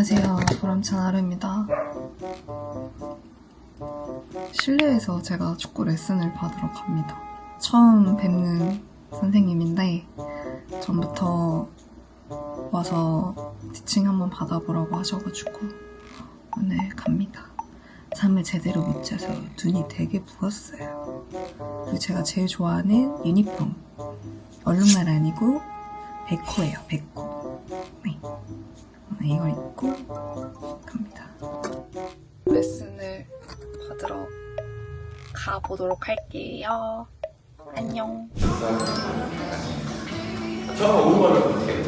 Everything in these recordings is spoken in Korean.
안녕하세요. 보람찬 아르입니다. 실내에서 제가 축구 레슨을 받으러 갑니다. 처음 뵙는 선생님인데, 전부터 와서 티칭 한번 받아보라고 하셔가지고, 오늘 갑니다. 잠을 제대로 못 자서 눈이 되게 부었어요. 그리고 제가 제일 좋아하는 유니폼. 얼룩말 아니고, 백호예요, 백호. 네. 오늘 이걸 입고 갑니다. 레슨을 받으러 가보도록 할게요. 안녕. 처음 오르막을 어떻게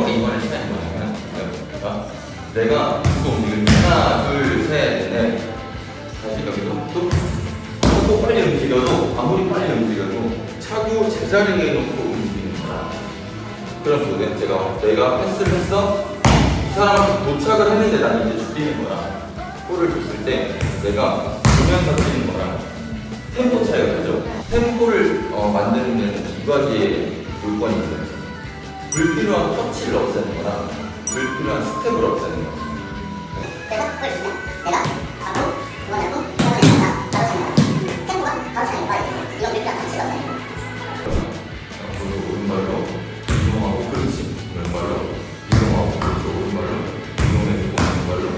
1번과 2번의 시간이 뭐냐면 그러니까 내가 계속 움직이는 하나 둘셋넷 다시 여기도 또, 또 빨리 움직여도 아무리 빨리 움직여도 차고 제자리에 놓고 움직이는 거야. 그럼 그 제가 내가 패스를 했어 이 사람한테 도착을 했는데 나는 이제 죽이는 거야. 골을 줬을 때 내가 보면서 뛰는 거랑 템포 차이가 크죠. 템포를 어, 만드는 데는 두 가지의 요건이 있어요. 불필요한 터치를 없애는 거랑 불필요한 스텝을 없애는 거. 내가 그걸 주면 내가 앞으로 그만하고 그만하고 나 바로 차는 템포가 바로 차는 거야 이거 불필요한 가치가 없네 앞으로 오른발로 이동하고 그렇지. 왼발로 이동하고 그렇지. 오른발로 이동해주고 왼발로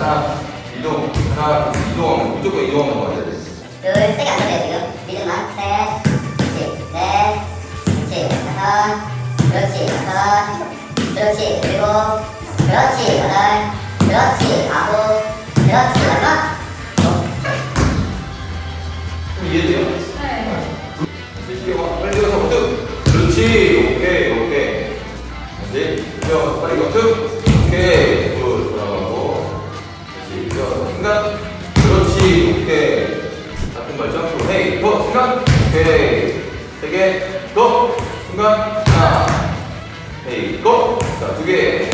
하나 이동 하나 이동하면 무조건 이동하면 맞아야 돼둘 세게 안 쳐도 지금. 리듬만 셋 그렇지 다섯 그렇지 여덟 그렇지 아홉 그렇지 마지막 그럼 이해돼요? 네 와 빨리 가서 버튼 그렇지 오케이 오케이. 이제 뼈 빨리 버튼 오케이 굿 돌아가고. 그렇지 뼈 순간 그렇지 오케이. 같은 발 점프 헤이 더 순간 오케이. 세개더 순간 하나 헤이 고 자 두개.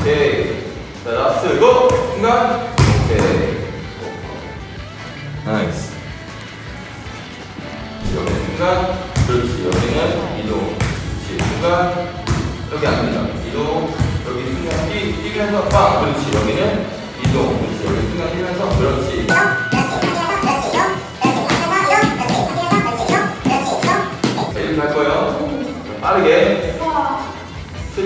오케이 자 라스트 고 순간. 오케이 나이스 여기 순간. 그렇지 여기는 이동. 그렇지 순간. 여기 안 된다. 이동. 여기 순간 뛰, 뛰면서 빵. 그렇지. 여기는 이동. 그렇지. 여기 순간 뛰면서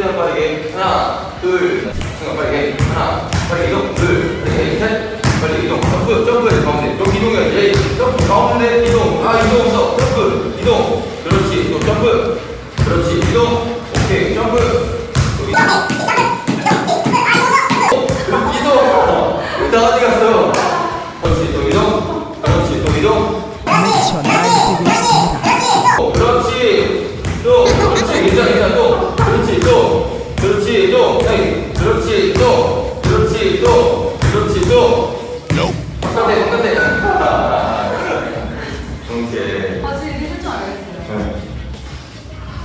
최대한 빠르게 하나 둘 순간 빠르게 하나 빠르게 이동 둘 빠르게 셋 빨리 이동. 점프 점프 가운데. 여기 이동해야지. 점프 가운데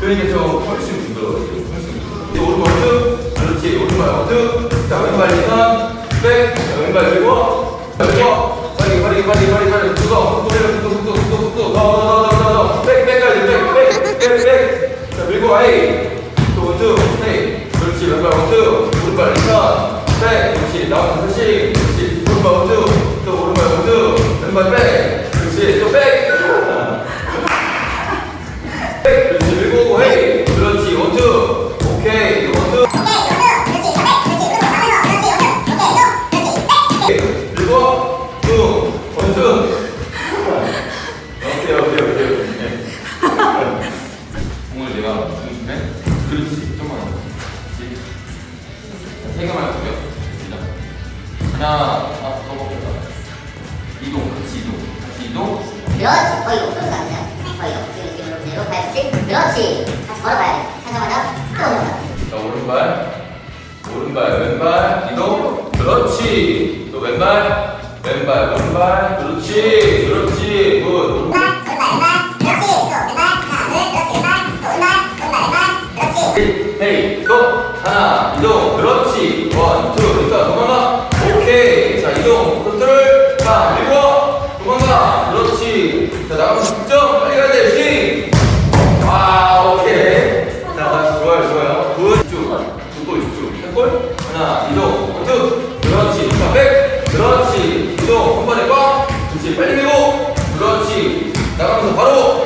그러니까 좀 훨씬 부드러워지고 훨씬 부드러워 오른발 쭉 그렇지 오른발 쭉 자 왼발 이상 백 자 왼발 들고. 들고. 빨리 빨리 빨리 빨리 빨리. 두고 속도 내려 속도 속도 속도 속도 더더 더 더 더 백 백까지 백 백 백 백 자 밀고 아이. 또 원투 헤이. 그렇지. 왼발 원투 오른발 이상 백. 그렇지. 나머지 다시 내가 중심에 그렇지 좀만 세 개만 할게요. 시작 하나 아더 먹겠다 이동 같이 이동. 같이 이동. 그렇지. 거의 옥수수 같아요. 거의 옥수수 지금 뒤로 발치 그렇지. 다시 걸어봐야 돼. 하자마자 또자 오른발. 오른발 왼발. 이동. 그렇지. 또 왼발. 왼발 오른발. 그렇지. 그렇지 헤이 또 하나 이동 그렇지 원투 일단 도망가 오케이 자 이동 컨트롤 자 그리고 도망가 그렇지 자 나가면서 득점 빨리 가야 돼 아, 오케이. 자, 다시 좋아요, 좋아요. 굿. 집중. 두골 집중. 한 골. 하나, 이동. 원투. 그렇지. 자, 백. 그렇지. 이동. 한 번에 꽉. 그렇지. 빨리 밀고. 그렇지. 나가면서 바로